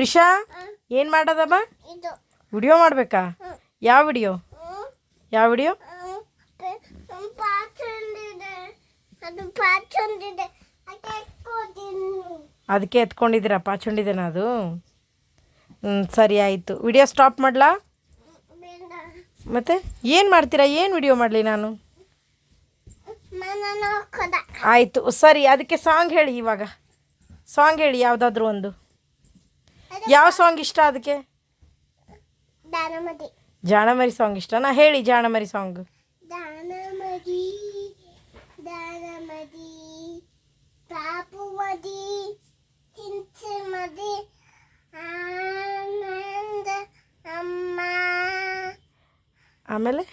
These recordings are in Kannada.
ಪ್ರಿಷಾ ಏನು ಮಾಡೋದಮ್ಮ? ವಿಡಿಯೋ ಮಾಡಬೇಕಾ? ಯಾವ ವಿಡಿಯೋ? ಯಾವ ವಿಡಿಯೋ? ಅದಕ್ಕೆ ಎತ್ಕೊಂಡಿದ್ದೀರ? ಪಾಚುಂಡಿದೇನ ಅದು? ಹ್ಞೂ ಸರಿ ಆಯಿತು. ವಿಡಿಯೋ ಸ್ಟಾಪ್ ಮಾಡಲಾ. ಮತ್ತೆ? ಏನು ಮಾಡ್ತೀರಾ? ಏನು ವಿಡಿಯೋ ಮಾಡಲಿ ನಾನು. ಆಯಿತು ಸರಿ. ಅದಕ್ಕೆ ಸಾಂಗ್ ಹೇಳಿ ಇವಾಗ. ಸಾಂಗ್ ಹೇಳಿ ಯಾವುದಾದ್ರೂ ಒಂದು. ಯಾವ ಸಾಂಗ್ ಇಷ್ಟ ಅದಕ್ಕೆ ದಾನಮದಿ ಜಾಣಮರಿ ಸಾಂಗ್ ಇಷ್ಟನಾ ಹೇಳಿ ಜಾಣಮರಿ ಸಾಂಗ್ ದಾನಮದಿ ದಾನಮದಿ ಪಾಪುಮದಿ ಚಿಂಚಮದಿ ಆನಂದ ಅಮ್ಮ ಆಮೇಲೆ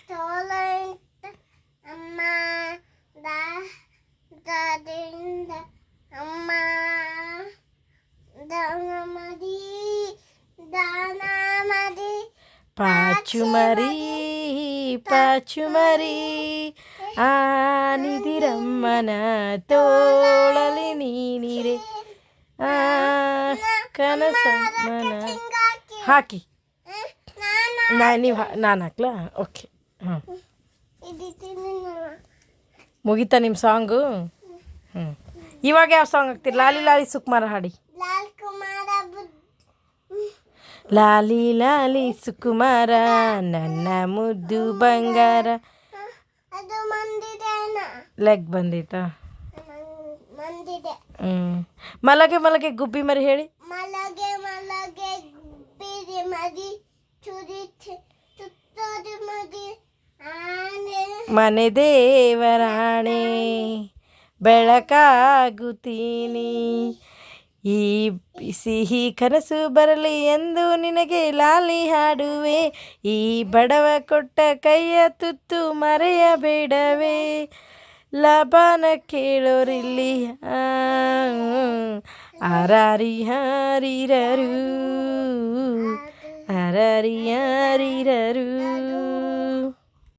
ಪಾಚುಮರಿ ಆ ಆನಿದಿರಮ್ಮನ ತೋಳಲಿ ನೀನಿರೆ. ಆ ಕನಸಮ್ಮನ. ಹಾಕಿ. ನಾನು ನಾ ನೀವು ನಾನು ಹಾಕ್ಲಾ? ಓಕೆ. ಹಾಂ ಮುಗಿತಾ ನಿಮ್ಮ ಸಾಂಗು? ಹ್ಞೂ ಇವಾಗ ಯಾವ ಸಾಂಗ್ ಹಾಕ್ತೀರಿ? ಲಾಲಿ ಲಾಲಿ ಸುಕುಮಾರ ಹಾಡಿ. ಲಾಲಿ ಲಾಲಿ ಸುಕುಮಾರ ನನ್ನ ಮುದ್ದು ಬಂಗಾರ. ಲೆಗ್ ಬಂದೈತಾ ಹ್ಞೂ ಮಲಗೆ ಮಲಗೆ ಗುಬ್ಬಿ ಮರಿ ಹೇಳಿ. ಮಲಗೆ ಮಲಗೆ ಗುಬ್ಬಿ ಚುರಿ ಮನೆ ದೇವರಾಣೆ ಬೆಳಕಾಗುತ್ತೀನಿ. ಈ ಸಿಹಿ ಕನಸು ಬರಲಿ ಎಂದು ನಿನಗೆ ಲಾಲಿ ಹಾಡುವೆ. ಈ ಬಡವ ಕೊಟ್ಟ ಕೈಯ ತುತ್ತು ಮರೆಯಬೇಡವೇ. ಲಬಾನ ಕೇಳೋರಿಲ್ಲಿ ಆರಾರಿ ಹಾರಿರರು. ಆರಾರಿ ಹಾರಿರರು.